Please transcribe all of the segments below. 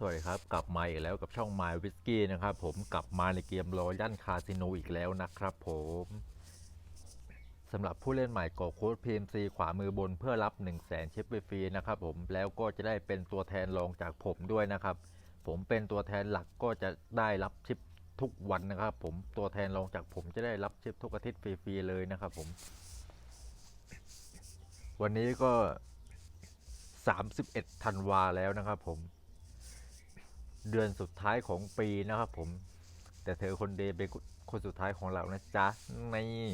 สวัสดีครับ กลับมาอีกแล้วกับช่อง My Whisky นะครับ ผมกลับมาในเกมรอยันคาสิโนอีกแล้วนะครับผมสำหรับผู้เล่นใหม่กดโค้ด PMC ขวามือบนเพื่อรับ 1 0 0 0 0แสนชิปฟรีนะครับผมแล้วก็จะได้เป็นตัวแทนรองจากผมด้วยนะครับ ผมเป็นตัวแทนหลักก็จะได้รับชิปทุกวันนะครับ ผมตัวแทนรองจากผมจะได้รับชิปทุกอาทิตย์ฟรีๆเลยนะครับผม วันนี้ก็ 31ธันวาแล้วนะครับผม เดือนสุดท้ายของปีนะครับผม แต่เธอคนเดย์เป็นคนสุดท้ายของเรานะจ๊ะนี่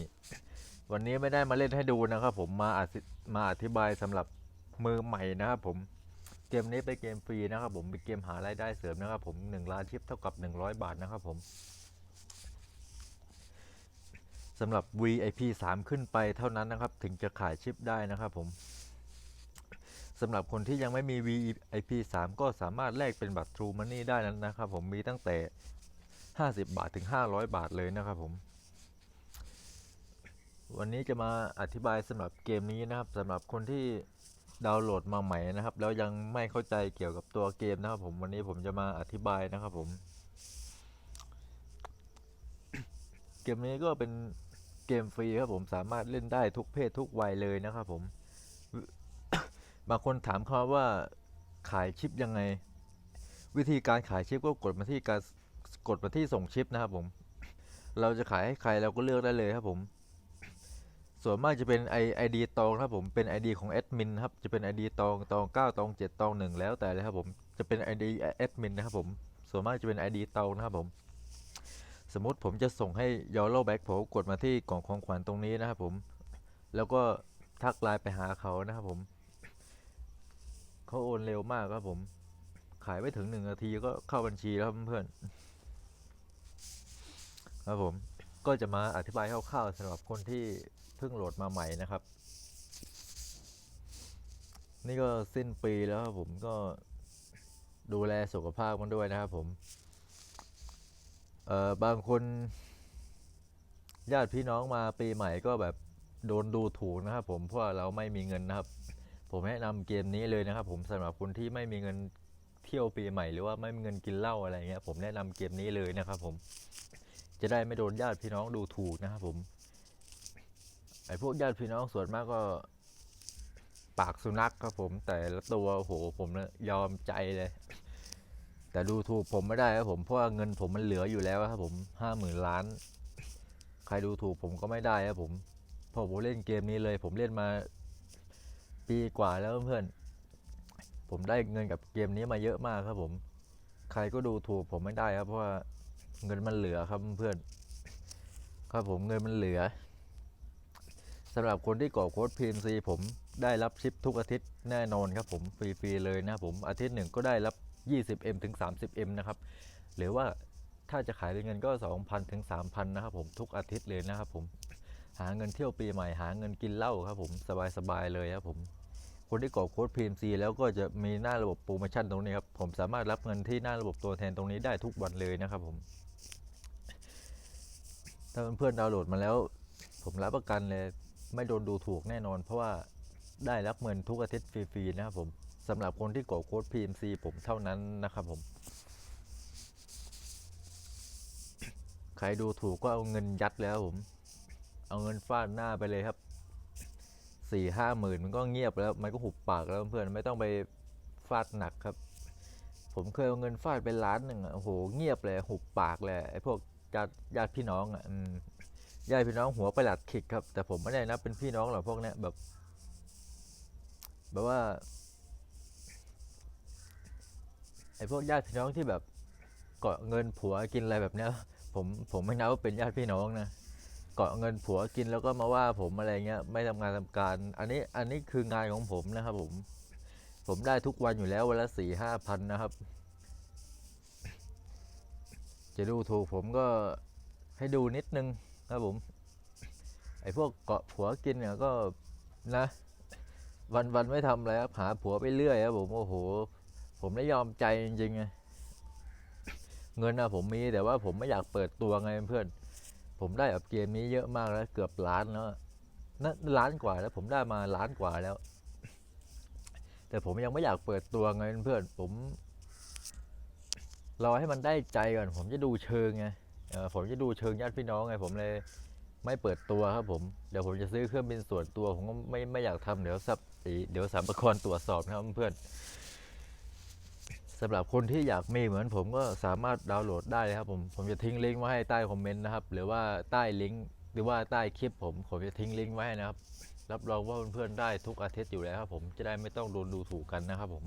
วันนี้ไม่ได้มาเล่นให้ดูนะครับผมมาอธิมาอธิบายสำหรับมือใหม่นะครับผมเกมนี้เป็นเกมฟรีนะครับผมเป็นเกมหารายได้เสริมนะครับผม1ล้านชิปเท่ากับ 100 บาทนะครับผมสำหรับ VIP 3 ขึ้นไปเท่านั้นนะครับ ถึงจะขายชิปได้นะครับผม สำหรับคนที่ยังไม่มี VIP 3 ก็สามารถแลกเป็นบัตร True Money ได้นั้นนะครับผมมีตั้งแต่ 50 บาทถึง 500 บาทเลยนะครับผม วันนี้จะมาอธิบายสำหรับเกมนี้นะครับสำหรับคนที่ดาวน์โหลดมาใหม่นะครับ แล้วยังไม่เข้าใจเกี่ยวกับตัวเกมนะครับผมวันนี้ผมจะมาอธิบายนะครับผม เกมนี้ก็เป็นเกมฟรีครับผมสามารถเล่นได้ทุกเพศทุกวัยเลยนะครับผม บางคนถามเขาว่าขายชิปยังไง วิธีการขายชิปก็กดมาที่การกดมาที่ส่งชิปนะครับผม เราจะขายให้ใครเราก็เลือกได้เลยครับผม ส่วนมากจะเป็นไอไอดีตองครับผมเป็น ID ของแอดมินครับจะเป็น ID ตองตอง9ตอง7ตอง1แล้วแต่เลยครับผมจะเป็น ID แอดมินนะครับผมส่วนมากจะเป็น ID ตองนะครับผมสมมติผมจะส่งให้ Yellow Back ผมกดมาที่กล่องของขวัญตรงนี้นะครับผม แล้วก็ทักไลน์ไปหาเขานะครับผม เขาโอนเร็วมากครับผม ขายไม่ถึงหนึ่งนาทีก็เข้าบัญชีแล้วเพื่อนครับผมก็จะมาอธิบายคร่าวๆสำหรับคนที่เพิ่งโหลดมาใหม่นะครับ นี่ก็สิ้นปีแล้วครับผมก็ดูแลสุขภาพมันด้วยนะครับผมเอ่อบางคน ญาติพี่น้องมาปีใหม่ก็แบบโดนดูถูกนะครับผมเพราะเราไม่มีเงินนะครับ ผมแนะนำเกมนี้เลยนะครับผมสำหรับคนที่ไม่มีเงินเที่ยวปีใหม่หรือว่าไม่มีเงินกินเหล้าอะไรเงี้ยผมแนะนำเกมนี้เลยนะครับผมจะได้ไม่โดนญาติพี่น้องดูถูกนะครับผมไอ้พวกญาติพี่น้องส่วนมากก็ปากสุนัขครับผมแต่ละตัวโอ้โหผมยอมใจเลย แต่ดูถูกผมไม่ได้ครับผมเพราะว่าเงินผมมันเหลืออยู่แล้วครับผมห้าหมื่นล้าน ใครดูถูกผมก็ไม่ได้ครับผมพราะผมเล่นเกมนี้เลย ผมเล่นมา ปีกว่าแล้วเพื่อนๆผมได้เงินกับเกมนี้มาเยอะมากครับผม ใครก็ดูถูกผมไม่ได้ครับเพราะว่าเงินมันเหลือครับเพื่อนครับผมเงินมันเหลือสำหรับคนที่กรอกโค้ด PMC ผมได้รับชิปทุกอาทิตย์แน่นอนครับผมฟรีๆเลยนะครับผมอาทิตย์หนึ่งก็ได้รับ 20M ถึง 30M นะครับ หรือว่าถ้าจะขายเป็นเงินก็ 2,000ถึง3,000นะครับผมทุกอาทิตย์เลยนะครับผม หาเงินเที่ยวปีใหม่หาเงินกินเหล้าครับผมสบายๆเลยครับผมคนที่กรอกโค้ด PMC แล้วก็จะมีหน้าระบบโปรโมชั่นตรงนี้ครับผมสามารถรับเงินที่หน้าระบบตัวแทนตรงนี้ได้ทุกวันเลยนะครับผม ถ้าเพื่อนๆดาวน์โหลดมาแล้ว ผมรับประกันเลยไม่โดนดูถูกแน่นอน เพราะว่าได้รับเงินทุกอาทิตย์ฟรีๆนะครับผมสำหรับคนที่กรอกโค้ด PMC ผมเท่านั้นนะครับผมใครดูถูกก็เอาเงินยัดแล้วผม เอาเงินฟาดหน้าไปเลยครับสี่ห้าหมื่นมันก็เงียบแล้วมันก็หุบปากแล้วเพื่อนไม่ต้องไปฟาดหนักครับ ผมเคยเอาเงินฟาดไปล้านหนึ่งอะโอ้โหเงียบเลยหุบปากเลยไอ้พวกญาติญาติพี่น้องอะญาติพี่น้องหัวประหลัดขิกครับ แต่ผมไม่ได้นับเป็นพี่น้องหรอกพวกเนี้ยแบบแบบว่าไอ้พวกญาติพี่น้องที่แบบเกาะเงินผัวกินอะไรแบบเนี้ยผมผมไม่นับว่าเป็นญาติพี่น้องนะ เกาะเงินผัวกินแล้วก็มาว่าผมอะไรเงี้ยไม่ทำงานทำการ อันนี้อันนี้คืองานของผมนะครับผมผมได้ทุกวันอยู่แล้ววันละสี่ห้าพันนะครับ จะดูถูกผมก็ให้ดูนิดนึงครับผม ไอ้พวกเกาะผัวกินเนี่ยก็นะ วันวันไม่ทำอะไรครับหาผัวไปเรื่อยครับผมโอ้โห ผมได้ยอมใจจริงๆไงเงินอะผมมีแต่ว่าผมไม่อยากเปิดตัวไงเพื่อน ผมได้แบบเกมนี้เยอะมากแล้วเกือบล้านแล้วนั่นล้านกว่าแล้วผมได้มาล้านกว่าแล้ว แต่ผมยังไม่อยากเปิดตัวไงเพื่อนผมรอให้มันได้ใจก่อน ผมจะดูเชิงไงผมจะดูเชิงญาติพี่น้องไง ผมเลยไม่เปิดตัวครับผม เดี๋ยวผมจะซื้อเครื่องบินส่วนตัว ผมก็ไม่ไม่อยากทำเดี๋ยวสับเดี๋ยวสามประกรตรวจสอบนะครับเพื่อน สำหรับคนที่อยากมีเหมือนผมก็สามารถดาวน์โหลดได้เลยครับผมผมจะทิ้งลิงก์ไว้ให้ใต้คอมเมนต์นะครับ หรือว่าใต้ลิงก์หรือว่าใต้คลิปผมผมจะทิ้งลิงก์ไว้ให้นะครับ รับรองว่าเพื่อนๆได้ทุกอาทิตย์อยู่แล้วครับ ผมจะได้ไม่ต้องโดนดูถูกกันนะครับผม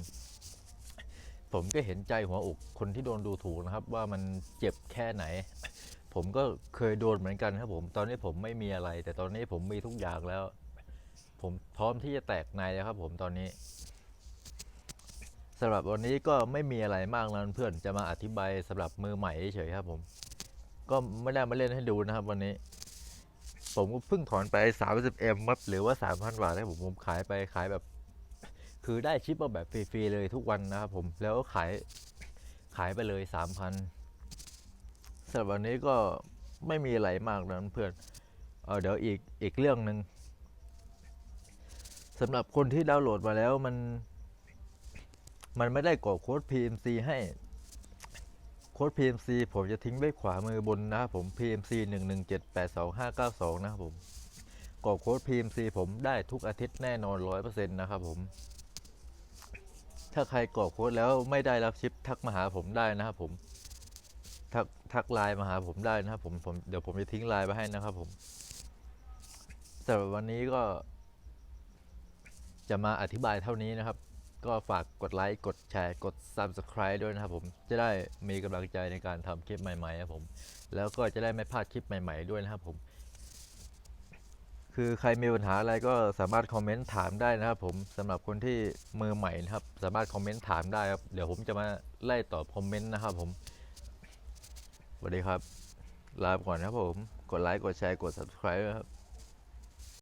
ผมก็เห็นใจหัวอกคนที่โดนดูถูกนะครับ ว่ามันเจ็บแค่ไหน ผมก็เคยโดนเหมือนกันครับผม ตอนนี้ผมไม่มีอะไร แต่ตอนนี้ผมมีทุกอย่างแล้ว ผมพร้อมที่จะแตกในแล้วครับ ผมตอนนี้ สำหรับวันนี้ก็ไม่มีอะไรมากนะเพื่อนจะมาอธิบายสำหรับมือใหม่เฉยครับผม ก็ไม่ได้มาเล่นให้ดูนะครับ วันนี้ ผมก็เพิ่งถอนไป 30M มัดหรือว่า 3,000 บาทนะผมผมขายไปขายแบบ คือได้ชิปมาแบบฟรีๆเลยทุกวันนะครับผมแล้วก็ขายขายไปเลย 3,000สำหรับวันนี้ก็ไม่มีอะไรมากนะเพื่อนเออเดี๋ยวอีกอีกเรื่องหนึ่งสำหรับคนที่ดาวน์โหลดมาแล้วมัน มันไม่ได้กรอกโค้ด PMC ให้โค้ด PMC ผมจะทิ้งไว้ขวามือบนนะครับผม PMC 1178252นะครับผมกรอกโค้ด PMC ผมได้ทุกอาทิตย์แน่นอน 100%นะครับผม ถ้าใครกรอกโค้ดแล้วไม่ได้รับชิปทักมาหาผมได้นะครับผม ทักทักไลน์มาหาผมได้นะครับผมผมเดี๋ยวผมจะทิ้งไลน์ไว้ให้นะครับผมสำหรับวันนี้ก็ จะมาอธิบายเท่านี้นะครับ ก็ฝากกดไลค์กดแชร์กด Subscribe ด้วยนะครับผมจะได้มีกำลังใจในการทำคลิปใหม่ๆครับผม แล้วก็จะได้ไม่พลาดคลิปใหม่ ๆด้วยนะครับผม คือใครมีปัญหาอะไรก็สามารถคอมเมนต์ถามได้นะครับผมสำหรับคนที่มือใหม่นะครับ สามารถคอมเมนต์ถามได้ครับเดี๋ยวผมจะมาไล่ตอบคอมเมนต์นะครับผมสวัสดีครับลาไปก่อนนะครับผม กดไลค์ กดแชร์ กด subscribe ด้ครับ